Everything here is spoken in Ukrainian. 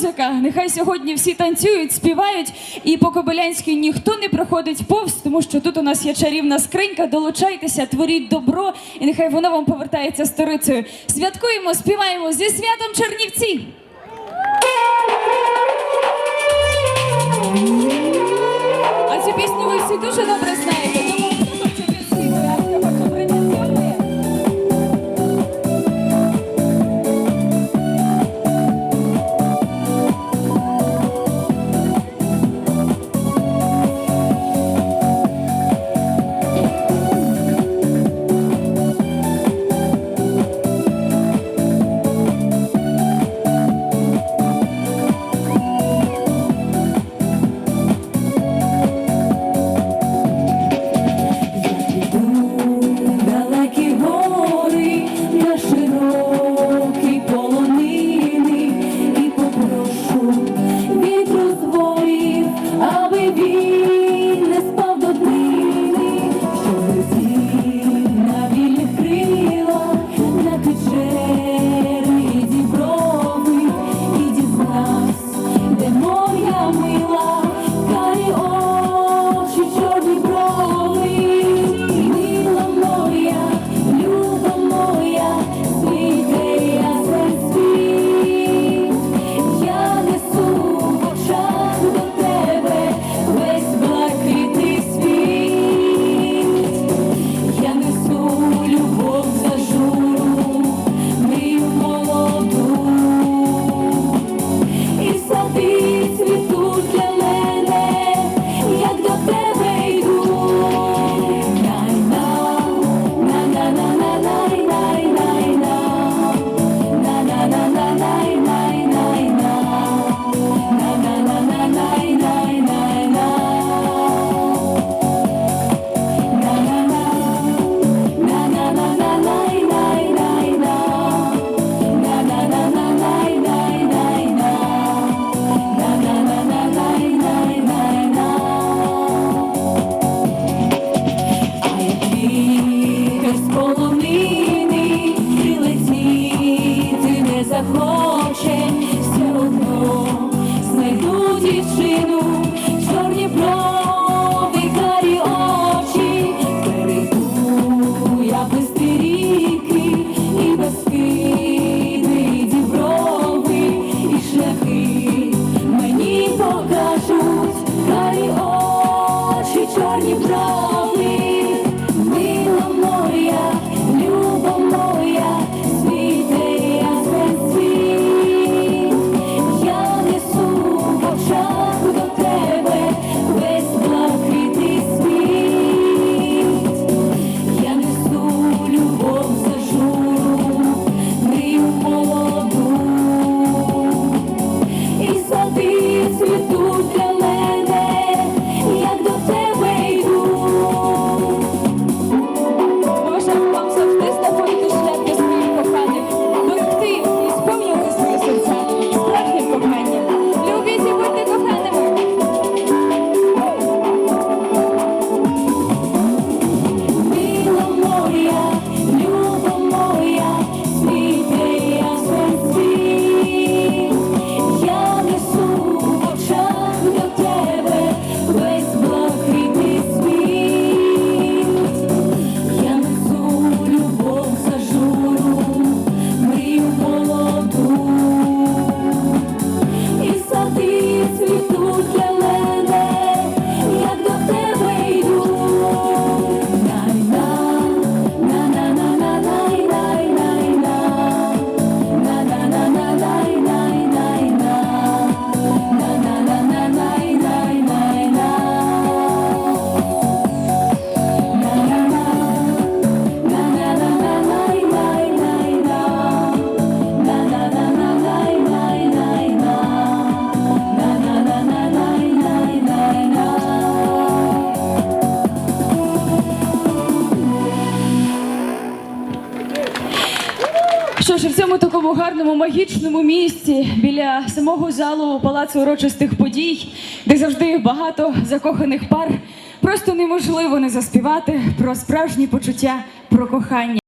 Музика, нехай сьогодні всі танцюють, співають, і по Кобилянській ніхто не проходить повз, тому що тут у нас є чарівна скринька. Долучайтеся, творіть добро, і нехай воно вам повертається сторицею. Святкуємо, співаємо зі святом Чернівці. А цю пісню ви всі дуже добре захоче, все одно знайду дівчину, чорні брови, карі очі, перейду я бистрі ріки і безкиди, і і шляхи мені покажуть карі очі, чорні цьому такому гарному магічному місці біля самого залу палацу урочистих подій, де завжди багато закоханих пар, просто неможливо не заспівати про справжні почуття, про кохання.